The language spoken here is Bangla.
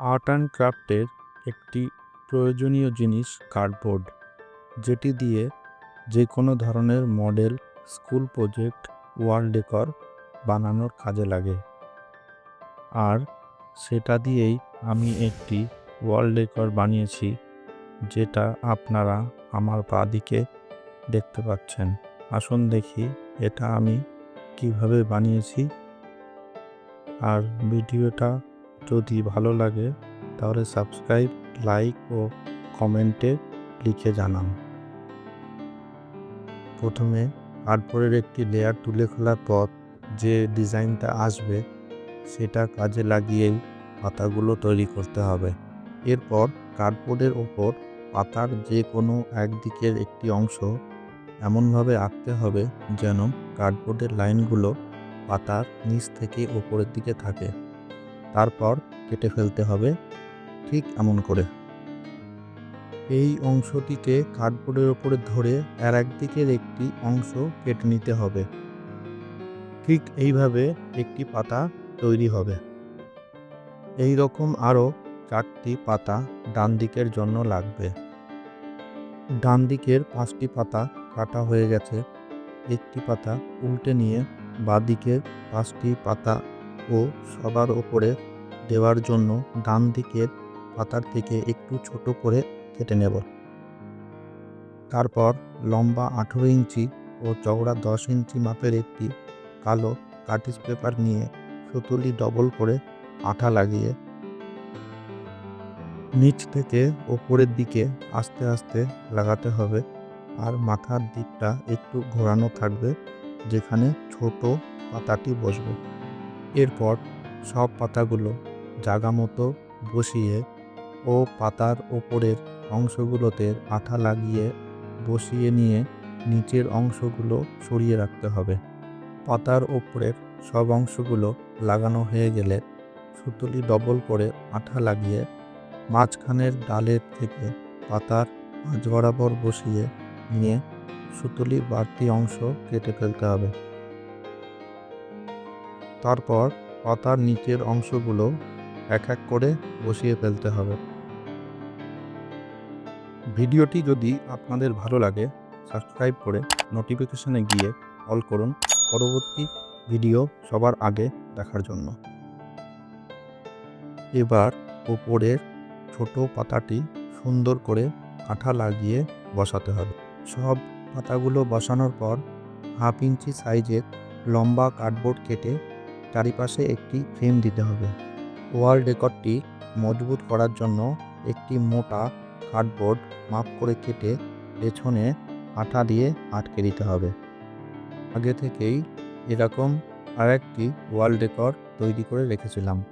আর্ট অ্যান্ড ক্রাফটের একটি প্রয়োজনীয় জিনিস কার্ডবোর্ড, যেটি দিয়ে যে কোনো ধরনের model, school project wall decor বানানোর কাজে লাগে। আর সেটা দিয়েই আমি একটি ওয়াল ডেকর বানিয়েছি, যেটা আপনারা আমার পা বাঁদিকে দেখতে পাচ্ছেন। আসুন দেখি এটা আমি কীভাবে বানিয়েছি। আর ভিডিওটা যদি ভালো লাগে, তাহলে সাবস্ক্রাইব, লাইক ও কমেন্টে লিখে জানান। প্রথমে কার্ডবোর্ডের একটি লেয়ার তুলে খোলার পর যে ডিজাইনটা আসবে, সেটা কাজে লাগিয়েই পাতাগুলো তৈরি করতে হবে। এরপর কার্ডবোর্ডের ওপর পাতার যে কোনো একদিকের একটি অংশ এমনভাবে আঁকতে হবে যেন কার্ডবোর্ডের লাইনগুলো পাতার নিচ থেকে ওপরের দিকে থাকে। তারপর কেটে ফেলতে হবে ঠিক এমন করে। এই অংশটিকে কার্ডবোর্ডের ওপরে ধরে আর একদিকের একটি অংশ কেটে নিতে হবে। ঠিক এইভাবে একটি পাতা তৈরি হবে। এই রকম আরও চারটি পাতা ডান দিকের জন্য লাগবে। ডান দিকের পাঁচটি পাতা কাটা হয়ে গেছে। একটি পাতা উল্টে নিয়ে বাঁ দিকের পাঁচটি পাতা ও সবার ওপরে দেওয়ার জন্য ডান দিকের পাতার থেকে একটু ছোট করে কেটে নেব। তারপর লম্বা আঠেরো ইঞ্চি ও চওড়া দশ ইঞ্চি মাপের একটি কালো কাটিস পেপার নিয়ে সুতুলি ডবল করে আঠা লাগিয়ে নিচ থেকে ওপরের দিকে আস্তে আস্তে লাগাতে হবে আর মাথার দিকটা একটু ঘোরানো থাকবে যেখানে ছোট পাতাটি বসবে। এরপর সব পাতাগুলো জাগা মতো বসিয়ে ও পাতার ওপরের অংশগুলোতে আঠা লাগিয়ে বসিয়ে নিয়ে নিচের অংশগুলো সরিয়ে রাখতে হবে। পাতার ওপরের সব অংশগুলো লাগানো হয়ে গেলে সুতুলি ডবল করে আঠা লাগিয়ে মাঝখানের ডালের থেকে পাতার মাঝ বরাবর বসিয়ে নিয়ে সুতুলি বাড়তি অংশ কেটে ফেলতে হবে। তারপর পাতার নিচের অংশগুলো এক এক করে বসিয়ে ফেলতে হবে। ভিডিওটি যদি আপনাদের ভালো লাগে, সাবস্ক্রাইব করে নোটিফিকেশনে গিয়ে অল করুন। পরবর্তী ভিডিও সবার আগে দেখার জন্য। এবার ওপরের ছোট পাতাটি সুন্দর করে কাঁঠা লাগিয়ে বসাতে হবে। সব পাতাগুলো বসানোর পর হাফ ইঞ্চি সাইজের লম্বা কার্ডবোর্ড কেটে চারিপাশে একটি ফ্রেম দিতে হবে। ওয়াল রেকর্ডটি মজবুত করার জন্য একটি মোটা কার্ডবোর্ড মাপ করে কেটে পেছনে আঠা দিয়ে আটকে দিতে হবে। আগে থেকেই এরকম আরেকটি ওয়াল রেকর্ড তৈরি করে রেখেছিলাম।